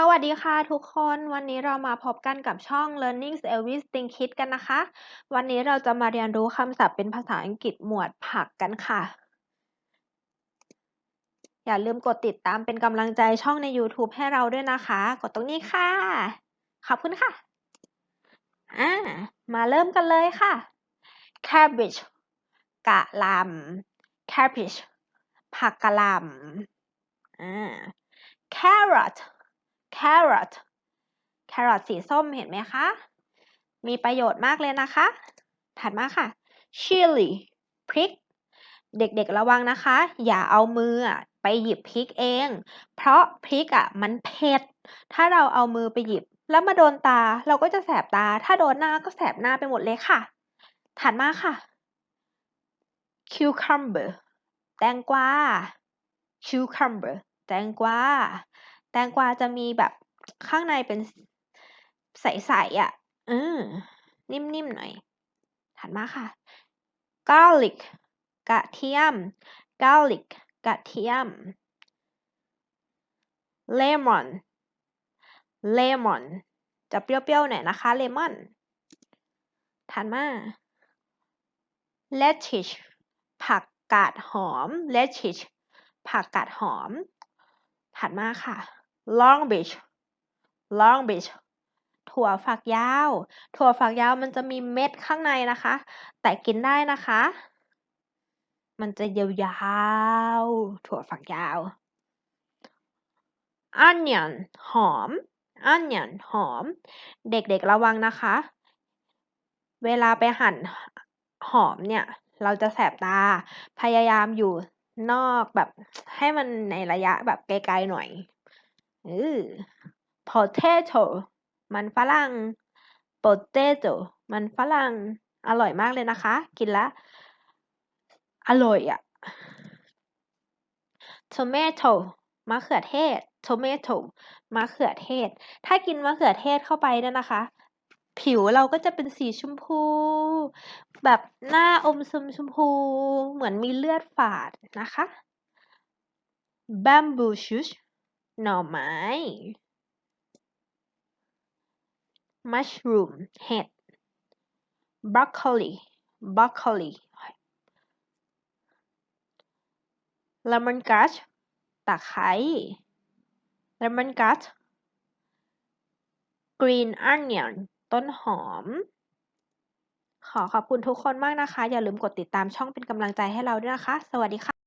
สวัสดีค่ะทุกคนวันนี้เรามาพบกันกับช่อง Learning Everything Kids กันนะคะ วันนี้เราจะมาเรียนรู้คำศัพท์เป็นภาษาอังกฤษหมวดผักกันค่ะ อย่าลืมกดติดตามเป็นกำลังใจช่องใน YouTube ให้เราด้วยนะคะ กดตรงนี้ค่ะ ขอบคุณค่ะอ่ามาเริ่มกันเลยค่ะ cabbage กะหล่ำ cabbage ผักกะหล่ำอ่า carrot carrot carrot สีส้มเห็นไหมคะ มีประโยชน์มากเลยนะคะ ถัดมาค่ะ chili พริก เด็กๆระวังนะคะ อย่าเอามือไปหยิบพริกเอง เพราะพริกอะมันเผ็ด ถ้าเราเอามือไปหยิบ แล้วมาโดนตาเราก็จะแสบตา ถ้าโดนหน้าก็แสบหน้าไปหมดเลยค่ะ ถัดมาค่ะ cucumber แตงกวา cucumber แตงกวา แตงกวาจะมีแบบข้างในเป็นใสๆอะเออนิ่มๆหน่อย ถัดมาค่ะ garlic กระเทียม garlic กระเทียม lemon lemon จะเปรี้ยวๆหน่อยนะคะ lemon ถัดมา lettuce ผักกาดหอม lettuce ผักกาดหอม ถัดมาค่ะ long beach long beach ถั่วฝักยาว ถั่วฝักยาวมันจะมีเม็ดข้างในนะคะ แต่กินได้นะคะ มันจะยาวๆ ถั่วฝักยาว onion หอม onion หอม เด็กๆระวังนะคะ เวลาไปหั่นหอมเนี่ย เราจะแสบตา พยายามอยู่นอกแบบให้มันในระยะแบบไกลๆหน่อย เออ potato มันฝรั่ง potato มันฝรั่ง อร่อยมากเลยนะคะ กินแล้วอร่อยอะ tomato มะเขือเทศ tomato มะเขือเทศ ถ้ากินมะเขือเทศเข้าไปเนี่ยนะคะ ผิวเราก็จะเป็นสีชมพู แบบหน้าอมชมชมพู เหมือนมีเลือดฝาดนะคะ bamboo shoot หน่อไม้ mushroom เห็ด broccoli broccoli lemongrass ตะไคร้ lemongrass green onion ต้นหอม ขอขอบคุณทุกคนมากนะคะ อย่าลืมกดติดตามช่องเป็นกำลังใจให้เราด้วยนะคะ สวัสดีค่ะ